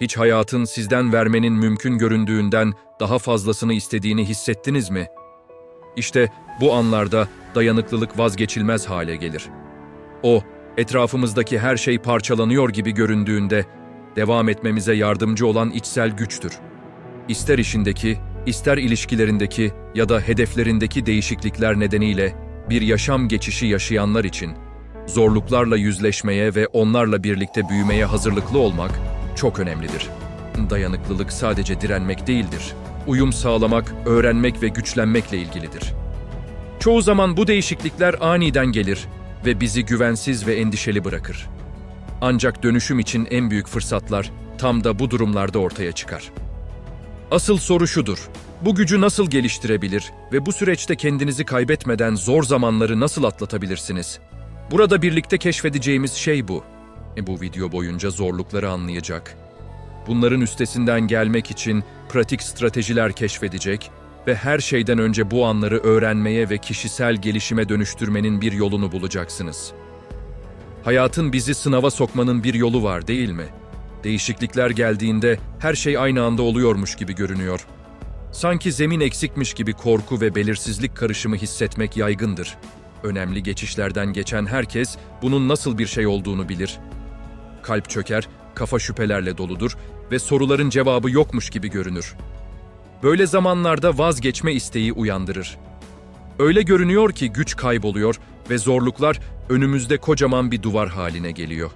Hiç hayatın sizden vermenin mümkün göründüğünden daha fazlasını istediğini hissettiniz mi? İşte bu anlarda dayanıklılık vazgeçilmez hale gelir. O, etrafımızdaki her şey parçalanıyor gibi göründüğünde devam etmemize yardımcı olan içsel güçtür. İster işindeki, ister ilişkilerindeki ya da hedeflerindeki değişiklikler nedeniyle bir yaşam geçişi yaşayanlar için zorluklarla yüzleşmeye ve onlarla birlikte büyümeye hazırlıklı olmak çok önemlidir. Dayanıklılık sadece direnmek değildir. Uyum sağlamak, öğrenmek ve güçlenmekle ilgilidir. Çoğu zaman bu değişiklikler aniden gelir ve bizi güvensiz ve endişeli bırakır. Ancak dönüşüm için en büyük fırsatlar tam da bu durumlarda ortaya çıkar. Asıl soru şudur. Bu gücü nasıl geliştirebilir ve bu süreçte kendinizi kaybetmeden zor zamanları nasıl atlatabilirsiniz? Burada birlikte keşfedeceğimiz şey bu. E, bu video boyunca zorlukları anlayacak. Bunların üstesinden gelmek için pratik stratejiler keşfedecek ve her şeyden önce bu anları öğrenmeye ve kişisel gelişime dönüştürmenin bir yolunu bulacaksınız. Hayatın bizi sınava sokmanın bir yolu var değil mi? Değişiklikler geldiğinde her şey aynı anda oluyormuş gibi görünüyor. Sanki zemin eksikmiş gibi korku ve belirsizlik karışımı hissetmek yaygındır. Önemli geçişlerden geçen herkes bunun nasıl bir şey olduğunu bilir. Kalp çöker, kafa şüphelerle doludur ve soruların cevabı yokmuş gibi görünür. Böyle zamanlarda vazgeçme isteği uyandırır. Öyle görünüyor ki güç kayboluyor ve zorluklar önümüzde kocaman bir duvar haline geliyor.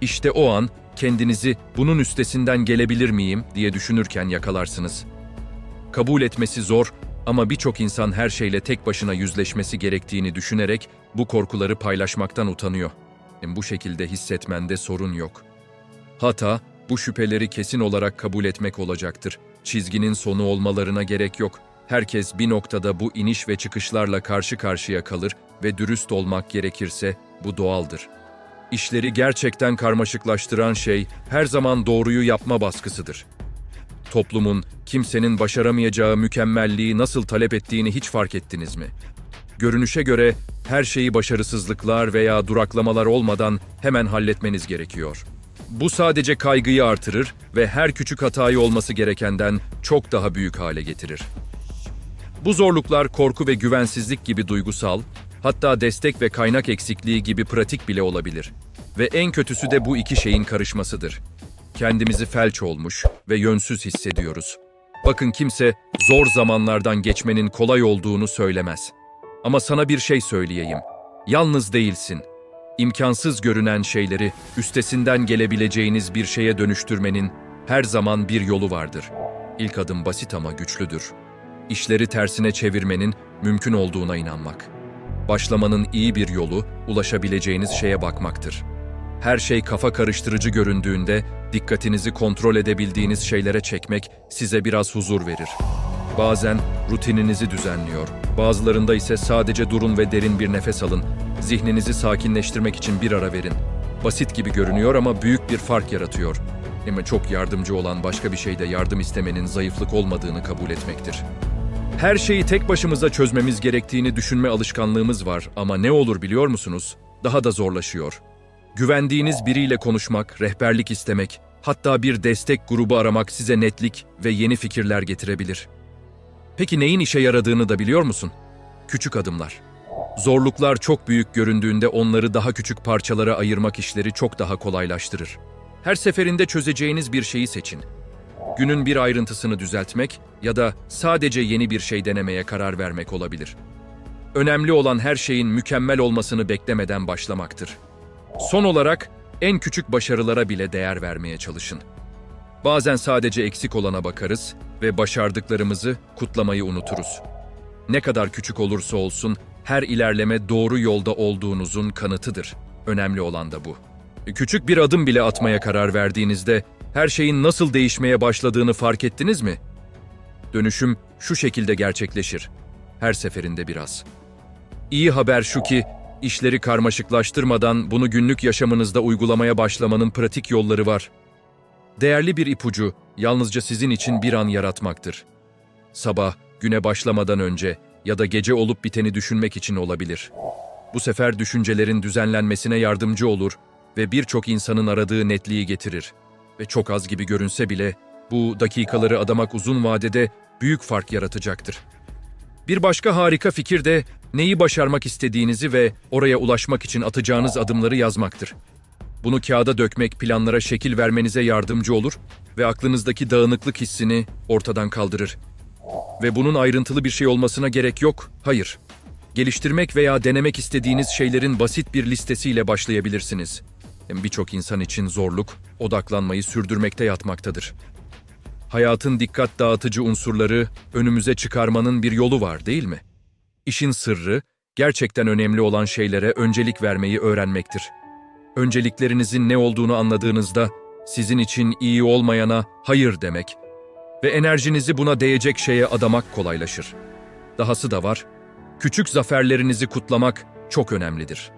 İşte o an kendinizi bunun üstesinden gelebilir miyim diye düşünürken yakalarsınız. Kabul etmesi zor ama birçok insan her şeyle tek başına yüzleşmesi gerektiğini düşünerek bu korkuları paylaşmaktan utanıyor. Bu şekilde hissetmende sorun yok. Hata, bu şüpheleri kesin olarak kabul etmek olacaktır. Çizginin sonu olmalarına gerek yok. Herkes bir noktada bu iniş ve çıkışlarla karşı karşıya kalır ve dürüst olmak gerekirse bu doğaldır. İşleri gerçekten karmaşıklaştıran şey her zaman doğruyu yapma baskısıdır. Toplumun kimsenin başaramayacağı mükemmelliği nasıl talep ettiğini hiç fark ettiniz mi? Görünüşe göre her şeyi başarısızlıklar veya duraklamalar olmadan hemen halletmeniz gerekiyor. Bu sadece kaygıyı artırır ve her küçük hatayı olması gerekenden çok daha büyük hale getirir. Bu zorluklar korku ve güvensizlik gibi duygusal, hatta destek ve kaynak eksikliği gibi pratik bile olabilir. Ve en kötüsü de bu iki şeyin karışmasıdır. Kendimizi felç olmuş ve yönsüz hissediyoruz. Bakın kimse zor zamanlardan geçmenin kolay olduğunu söylemez. Ama sana bir şey söyleyeyim. Yalnız değilsin. İmkansız görünen şeyleri üstesinden gelebileceğiniz bir şeye dönüştürmenin her zaman bir yolu vardır. İlk adım basit ama güçlüdür. İşleri tersine çevirmenin mümkün olduğuna inanmak. Başlamanın iyi bir yolu ulaşabileceğiniz şeye bakmaktır. Her şey kafa karıştırıcı göründüğünde dikkatinizi kontrol edebildiğiniz şeylere çekmek size biraz huzur verir. Bazen rutininizi düzenliyor, bazılarında ise sadece durun ve derin bir nefes alın. Zihninizi sakinleştirmek için bir ara verin. Basit gibi görünüyor ama büyük bir fark yaratıyor. Ama çok yardımcı olan başka bir şeyde yardım istemenin zayıflık olmadığını kabul etmektir. Her şeyi tek başımıza çözmemiz gerektiğini düşünme alışkanlığımız var ama ne olur biliyor musunuz? Daha da zorlaşıyor. Güvendiğiniz biriyle konuşmak, rehberlik istemek, hatta bir destek grubu aramak size netlik ve yeni fikirler getirebilir. Peki neyin işe yaradığını da biliyor musun? Küçük adımlar. Zorluklar çok büyük göründüğünde onları daha küçük parçalara ayırmak işleri çok daha kolaylaştırır. Her seferinde çözeceğiniz bir şeyi seçin. Günün bir ayrıntısını düzeltmek ya da sadece yeni bir şey denemeye karar vermek olabilir. Önemli olan her şeyin mükemmel olmasını beklemeden başlamaktır. Son olarak en küçük başarılara bile değer vermeye çalışın. Bazen sadece eksik olana bakarız ve başardıklarımızı kutlamayı unuturuz. Ne kadar küçük olursa olsun her ilerleme doğru yolda olduğunuzun kanıtıdır. Önemli olan da bu. Küçük bir adım bile atmaya karar verdiğinizde her şeyin nasıl değişmeye başladığını fark ettiniz mi? Dönüşüm şu şekilde gerçekleşir. Her seferinde biraz. İyi haber şu ki işleri karmaşıklaştırmadan bunu günlük yaşamınızda uygulamaya başlamanın pratik yolları var. Değerli bir ipucu yalnızca sizin için bir an yaratmaktır. Sabah, güne başlamadan önce ya da gece olup biteni düşünmek için olabilir. Bu sefer düşüncelerin düzenlenmesine yardımcı olur ve birçok insanın aradığı netliği getirir. ve çok az gibi görünse bile bu dakikaları adamak uzun vadede büyük fark yaratacaktır. Bir başka harika fikir de neyi başarmak istediğinizi ve oraya ulaşmak için atacağınız adımları yazmaktır. Bunu kağıda dökmek planlara şekil vermenize yardımcı olur ve aklınızdaki dağınıklık hissini ortadan kaldırır. Ve bunun ayrıntılı bir şey olmasına gerek yok, hayır. Geliştirmek veya denemek istediğiniz şeylerin basit bir listesiyle başlayabilirsiniz. Hem Birçok insan için zorluk, odaklanmayı sürdürmekte yatmaktadır. Hayatın dikkat dağıtıcı unsurları önümüze çıkarmanın bir yolu var değil mi? İşin sırrı, gerçekten önemli olan şeylere öncelik vermeyi öğrenmektir. Önceliklerinizin ne olduğunu anladığınızda, sizin için iyi olmayana hayır demek ve enerjinizi buna değecek şeye adamak kolaylaşır. Dahası da var, küçük zaferlerinizi kutlamak çok önemlidir.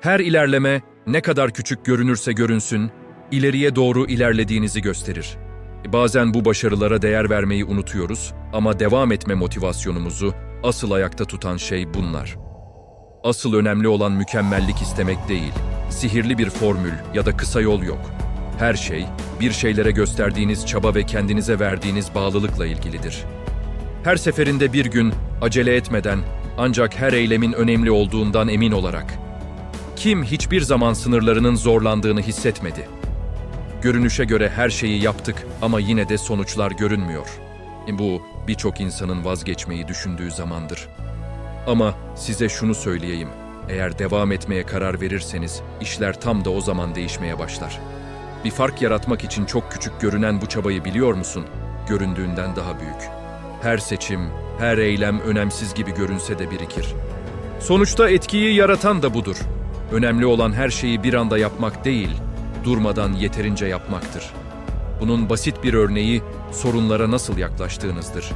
Her ilerleme ne kadar küçük görünürse görünsün, ileriye doğru ilerlediğinizi gösterir. Bazen bu başarılara değer vermeyi unutuyoruz ama devam etme motivasyonumuzu asıl ayakta tutan şey bunlar. Asıl önemli olan mükemmellik istemek değil, sihirli bir formül ya da kısa yol yok. Her şey, bir şeylere gösterdiğiniz çaba ve kendinize verdiğiniz bağlılıkla ilgilidir. Her seferinde bir gün, acele etmeden, ancak her eylemin önemli olduğundan emin olarak. Kim hiçbir zaman sınırlarının zorlandığını hissetmedi? Görünüşe göre her şeyi yaptık ama yine de sonuçlar görünmüyor. Bu birçok insanın vazgeçmeyi düşündüğü zamandır. Ama size şunu söyleyeyim. Eğer devam etmeye karar verirseniz işler tam da o zaman değişmeye başlar. Bir fark yaratmak için çok küçük görünen bu çabayı biliyor musun? Göründüğünden daha büyük. Her seçim, her eylem önemsiz gibi görünse de birikir. Sonuçta etkiyi yaratan da budur. Önemli olan her şeyi bir anda yapmak değil, durmadan yeterince yapmaktır. Bunun basit bir örneği sorunlara nasıl yaklaştığınızdır.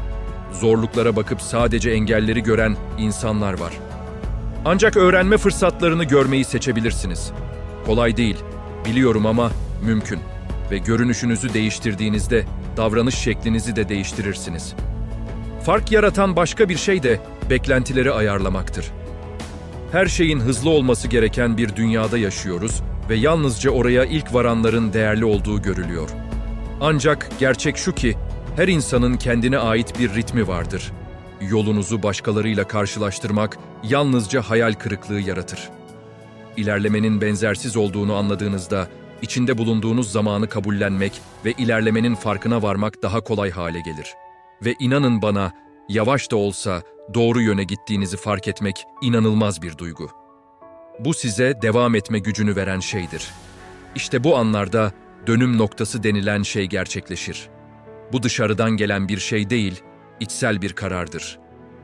Zorluklara bakıp sadece engelleri gören insanlar var. Ancak öğrenme fırsatlarını görmeyi seçebilirsiniz. Kolay değil, biliyorum ama mümkün. Ve görünüşünüzü değiştirdiğinizde davranış şeklinizi de değiştirirsiniz. Fark yaratan başka bir şey de beklentileri ayarlamaktır. Her şeyin hızlı olması gereken bir dünyada yaşıyoruz ve yalnızca oraya ilk varanların değerli olduğu görülüyor. Ancak gerçek şu ki her insanın kendine ait bir ritmi vardır. Yolunuzu başkalarıyla karşılaştırmak yalnızca hayal kırıklığı yaratır. İlerlemenin benzersiz olduğunu anladığınızda içinde bulunduğunuz zamanı kabullenmek ve ilerlemenin farkına varmak daha kolay hale gelir. Ve inanın bana, yavaş da olsa doğru yöne gittiğinizi fark etmek inanılmaz bir duygu. Bu size devam etme gücünü veren şeydir. İşte bu anlarda dönüm noktası denilen şey gerçekleşir. Bu dışarıdan gelen bir şey değil, içsel bir karardır.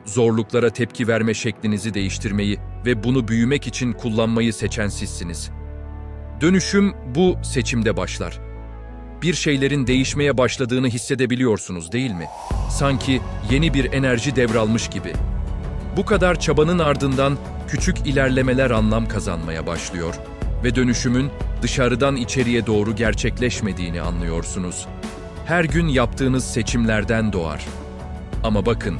Zorluklara tepki verme şeklinizi değiştirmeyi ve bunu büyümek için kullanmayı seçen sizsiniz. Dönüşüm bu seçimde başlar. Bir şeylerin değişmeye başladığını hissedebiliyorsunuz değil mi? Sanki yeni bir enerji devralmış gibi. Bu kadar çabanın ardından küçük ilerlemeler anlam kazanmaya başlıyor ve dönüşümün dışarıdan içeriye doğru gerçekleşmediğini anlıyorsunuz. Her gün yaptığınız seçimlerden doğar. Ama bakın,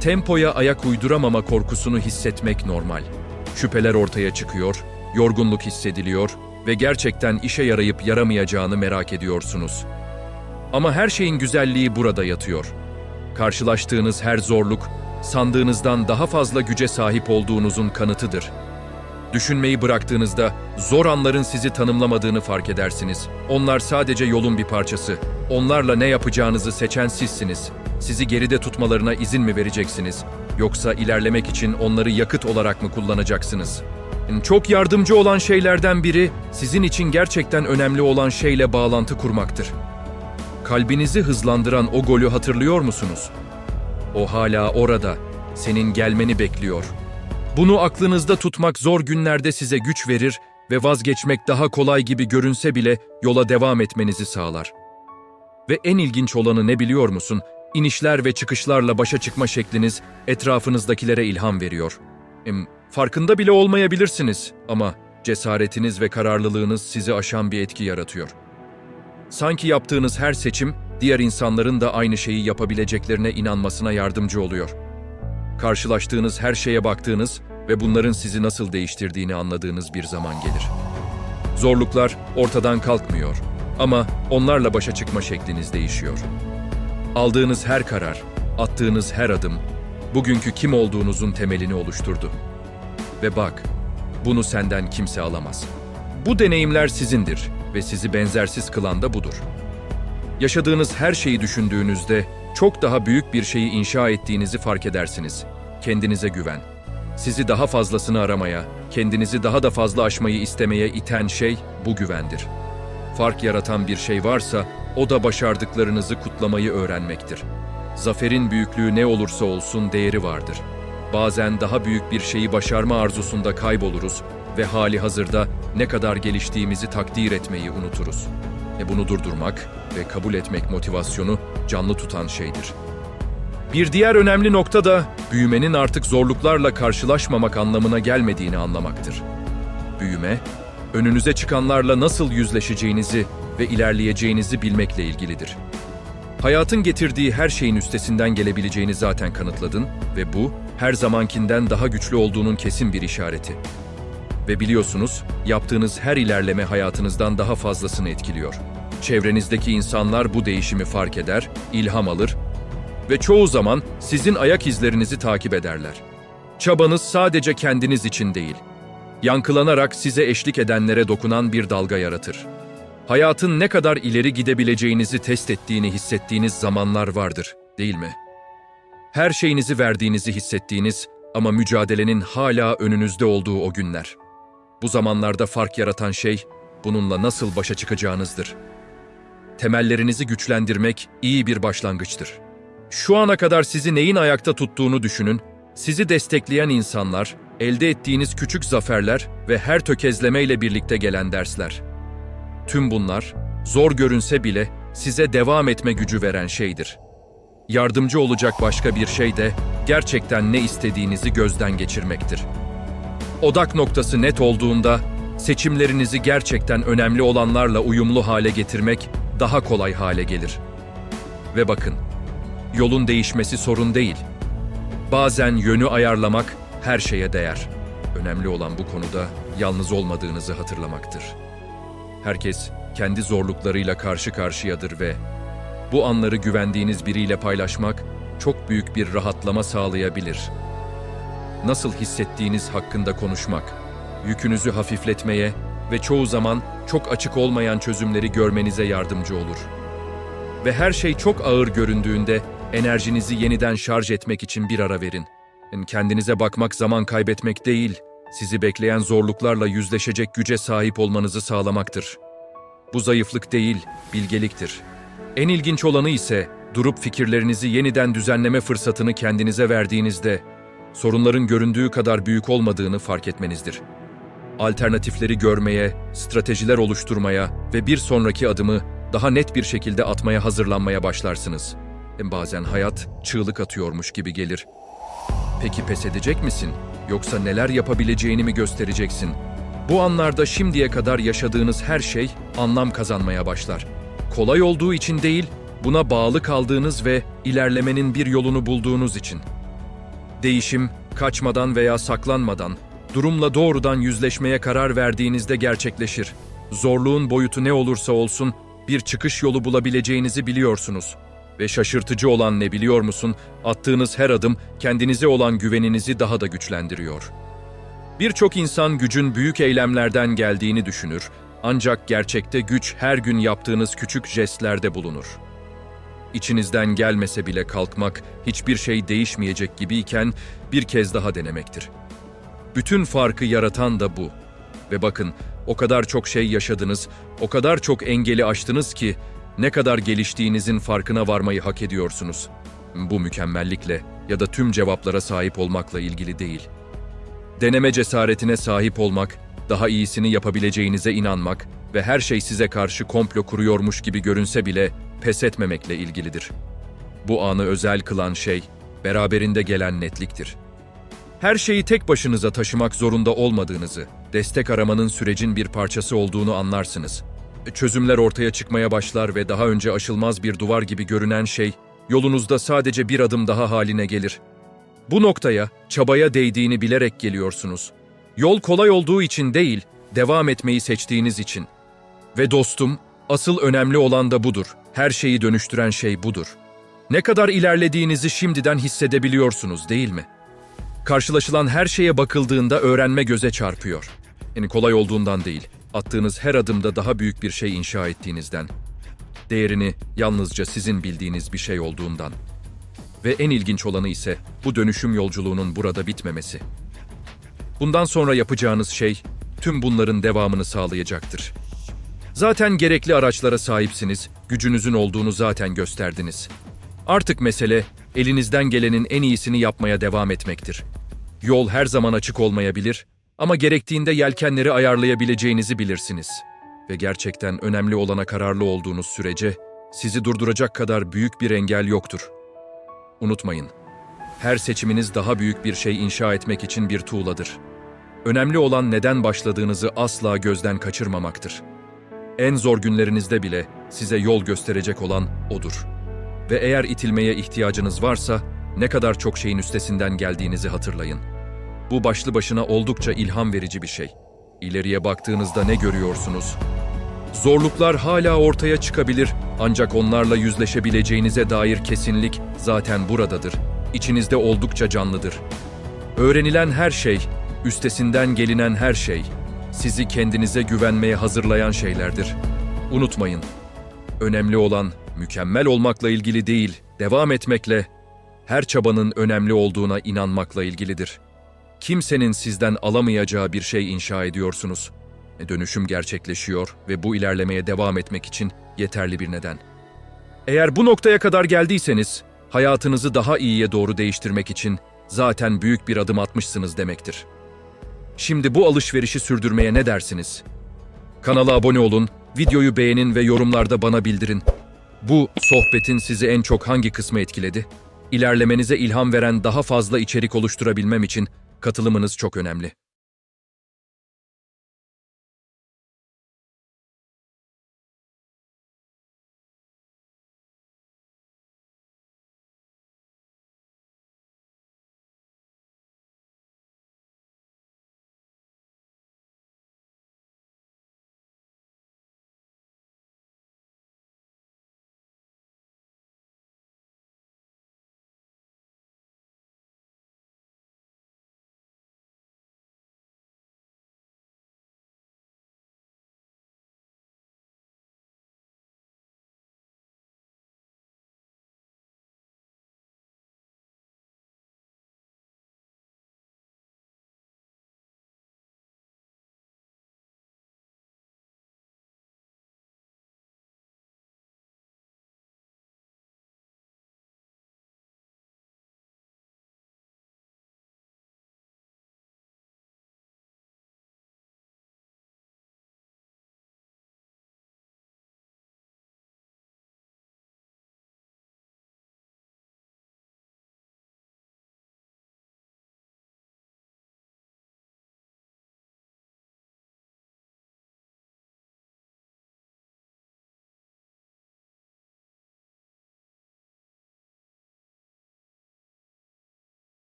tempoya ayak uyduramama korkusunu hissetmek normal. Şüpheler ortaya çıkıyor, yorgunluk hissediliyor ve gerçekten işe yarayıp yaramayacağını merak ediyorsunuz. Ama her şeyin güzelliği burada yatıyor. Karşılaştığınız her zorluk, sandığınızdan daha fazla güce sahip olduğunuzun kanıtıdır. Düşünmeyi bıraktığınızda zor anların sizi tanımlamadığını fark edersiniz. Onlar sadece yolun bir parçası. Onlarla ne yapacağınızı seçen sizsiniz. Sizi geride tutmalarına izin mi vereceksiniz? Yoksa ilerlemek için onları yakıt olarak mı kullanacaksınız? Çok yardımcı olan şeylerden biri sizin için gerçekten önemli olan şeyle bağlantı kurmaktır. Kalbinizi hızlandıran o golü hatırlıyor musunuz? O hala orada, senin gelmeni bekliyor. Bunu aklınızda tutmak zor günlerde size güç verir ve vazgeçmek daha kolay gibi görünse bile yola devam etmenizi sağlar. Ve en ilginç olanı ne biliyor musun? İnişler ve çıkışlarla başa çıkma şekliniz etrafınızdakilere ilham veriyor. Em, farkında bile olmayabilirsiniz ama cesaretiniz ve kararlılığınız sizi aşan bir etki yaratıyor. Sanki yaptığınız her seçim diğer insanların da aynı şeyi yapabileceklerine inanmasına yardımcı oluyor. Karşılaştığınız her şeye baktığınız ve bunların sizi nasıl değiştirdiğini anladığınız bir zaman gelir. Zorluklar ortadan kalkmıyor Ama onlarla başa çıkma şekliniz değişiyor. Aldığınız her karar, attığınız her adım bugünkü kim olduğunuzun temelini oluşturdu. Ve bak, bunu senden kimse alamaz. Bu deneyimler sizindir ve sizi benzersiz kılan da budur. Yaşadığınız her şeyi düşündüğünüzde çok daha büyük bir şeyi inşa ettiğinizi fark edersiniz. Kendinize güven. Sizi daha fazlasını aramaya, kendinizi daha da fazla aşmayı istemeye iten şey bu güvendir. Fark yaratan bir şey varsa o da başardıklarınızı kutlamayı öğrenmektir. Zaferin büyüklüğü ne olursa olsun değeri vardır. Bazen daha büyük bir şeyi başarma arzusunda kayboluruz ve hali hazırda ne kadar geliştiğimizi takdir etmeyi unuturuz. E bunu durdurmak ve kabul etmek motivasyonu canlı tutan şeydir. Bir diğer önemli nokta da büyümenin artık zorluklarla karşılaşmamak anlamına gelmediğini anlamaktır. Büyüme, önünüze çıkanlarla nasıl yüzleşeceğinizi ve ilerleyeceğinizi bilmekle ilgilidir. Hayatın getirdiği her şeyin üstesinden gelebileceğini zaten kanıtladın ve bu her zamankinden daha güçlü olduğunun kesin bir işareti. Ve biliyorsunuz, yaptığınız her ilerleme hayatınızdan daha fazlasını etkiliyor. Çevrenizdeki insanlar bu değişimi fark eder, ilham alır ve çoğu zaman sizin ayak izlerinizi takip ederler. Çabanız sadece kendiniz için değil, yankılanarak size eşlik edenlere dokunan bir dalga yaratır. Hayatın ne kadar ileri gidebileceğinizi test ettiğini hissettiğiniz zamanlar vardır, değil mi? Her şeyinizi verdiğinizi hissettiğiniz ama mücadelenin hala önünüzde olduğu o günler. Bu zamanlarda fark yaratan şey bununla nasıl başa çıkacağınızdır. Temellerinizi güçlendirmek iyi bir başlangıçtır. Şu ana kadar sizi neyin ayakta tuttuğunu düşünün. Sizi destekleyen insanlar, elde ettiğiniz küçük zaferler ve her tökezlemeyle birlikte gelen dersler. Tüm bunlar, zor görünse bile size devam etme gücü veren şeydir. Yardımcı olacak başka bir şey de gerçekten ne istediğinizi gözden geçirmektir. Odak noktası net olduğunda seçimlerinizi gerçekten önemli olanlarla uyumlu hale getirmek daha kolay hale gelir. Ve bakın, yolun değişmesi sorun değil. Bazen yönü ayarlamak her şeye değer. Önemli olan bu konuda yalnız olmadığınızı hatırlamaktır. Herkes kendi zorluklarıyla karşı karşıyadır ve bu anları güvendiğiniz biriyle paylaşmak çok büyük bir rahatlama sağlayabilir. Nasıl hissettiğiniz hakkında konuşmak, yükünüzü hafifletmeye ve çoğu zaman çok açık olmayan çözümleri görmenize yardımcı olur. Ve her şey çok ağır göründüğünde enerjinizi yeniden şarj etmek için bir ara verin. Kendinize bakmak zaman kaybetmek değil, sizi bekleyen zorluklarla yüzleşecek güce sahip olmanızı sağlamaktır. Bu zayıflık değil, bilgeliktir. En ilginç olanı ise durup fikirlerinizi yeniden düzenleme fırsatını kendinize verdiğinizde sorunların göründüğü kadar büyük olmadığını fark etmenizdir. Alternatifleri görmeye, stratejiler oluşturmaya ve bir sonraki adımı daha net bir şekilde atmaya hazırlanmaya başlarsınız. Bazen hayat çığlık atıyormuş gibi gelir. Peki pes edecek misin? Yoksa neler yapabileceğini mi göstereceksin? Bu anlarda şimdiye kadar yaşadığınız her şey anlam kazanmaya başlar. Kolay olduğu için değil, buna bağlı kaldığınız ve ilerlemenin bir yolunu bulduğunuz için. Değişim, kaçmadan veya saklanmadan, durumla doğrudan yüzleşmeye karar verdiğinizde gerçekleşir. Zorluğun boyutu ne olursa olsun bir çıkış yolu bulabileceğinizi biliyorsunuz. Ve şaşırtıcı olan ne biliyor musun? Attığınız her adım kendinize olan güveninizi daha da güçlendiriyor. Birçok insan gücün büyük eylemlerden geldiğini düşünür. Ancak gerçekte güç her gün yaptığınız küçük jestlerde bulunur. İçinizden gelmese bile kalkmak, hiçbir şey değişmeyecek gibiyken bir kez daha denemektir. Bütün farkı yaratan da bu. Ve bakın, o kadar çok şey yaşadınız, o kadar çok engeli aştınız ki ne kadar geliştiğinizin farkına varmayı hak ediyorsunuz. Bu mükemmellikle ya da tüm cevaplara sahip olmakla ilgili değil. Deneme cesaretine sahip olmak, daha iyisini yapabileceğinize inanmak ve her şey size karşı komplo kuruyormuş gibi görünse bile pes etmemekle ilgilidir. Bu anı özel kılan şey, beraberinde gelen netliktir. Her şeyi tek başınıza taşımak zorunda olmadığınızı, destek aramanın sürecin bir parçası olduğunu anlarsınız. Çözümler ortaya çıkmaya başlar ve daha önce aşılmaz bir duvar gibi görünen şey, yolunuzda sadece bir adım daha haline gelir. Bu noktaya, çabaya değdiğini bilerek geliyorsunuz. Yol kolay olduğu için değil, devam etmeyi seçtiğiniz için. Ve dostum, Asıl önemli olan da budur. Her şeyi dönüştüren şey budur. Ne kadar ilerlediğinizi şimdiden hissedebiliyorsunuz değil mi? Karşılaşılan her şeye bakıldığında öğrenme göze çarpıyor. Yani kolay olduğundan değil, attığınız her adımda daha büyük bir şey inşa ettiğinizden. Değerini yalnızca sizin bildiğiniz bir şey olduğundan. Ve en ilginç olanı ise bu dönüşüm yolculuğunun burada bitmemesi. Bundan sonra yapacağınız şey tüm bunların devamını sağlayacaktır. Zaten gerekli araçlara sahipsiniz, gücünüzün olduğunu zaten gösterdiniz. Artık mesele elinizden gelenin en iyisini yapmaya devam etmektir. Yol her zaman açık olmayabilir ama gerektiğinde yelkenleri ayarlayabileceğinizi bilirsiniz. Ve gerçekten önemli olana kararlı olduğunuz sürece sizi durduracak kadar büyük bir engel yoktur. Unutmayın, her seçiminiz daha büyük bir şey inşa etmek için bir tuğladır. Önemli olan neden başladığınızı asla gözden kaçırmamaktır. En zor günlerinizde bile size yol gösterecek olan odur. Ve eğer itilmeye ihtiyacınız varsa ne kadar çok şeyin üstesinden geldiğinizi hatırlayın. Bu başlı başına oldukça ilham verici bir şey. İleriye baktığınızda ne görüyorsunuz? Zorluklar hala ortaya çıkabilir ancak onlarla yüzleşebileceğinize dair kesinlik zaten buradadır. İçinizde oldukça canlıdır. Öğrenilen her şey, üstesinden gelinen her şey, sizi kendinize güvenmeye hazırlayan şeylerdir. Unutmayın, önemli olan mükemmel olmakla ilgili değil, devam etmekle, her çabanın önemli olduğuna inanmakla ilgilidir. Kimsenin sizden alamayacağı bir şey inşa ediyorsunuz. E, Dönüşüm gerçekleşiyor ve bu ilerlemeye devam etmek için yeterli bir neden. Eğer bu noktaya kadar geldiyseniz, hayatınızı daha iyiye doğru değiştirmek için zaten büyük bir adım atmışsınız demektir. Şimdi bu alışverişi sürdürmeye ne dersiniz? Kanala abone olun, videoyu beğenin ve yorumlarda bana bildirin. Bu sohbetin sizi en çok hangi kısmı etkiledi? İlerlemenize ilham veren daha fazla içerik oluşturabilmem için katılımınız çok önemli.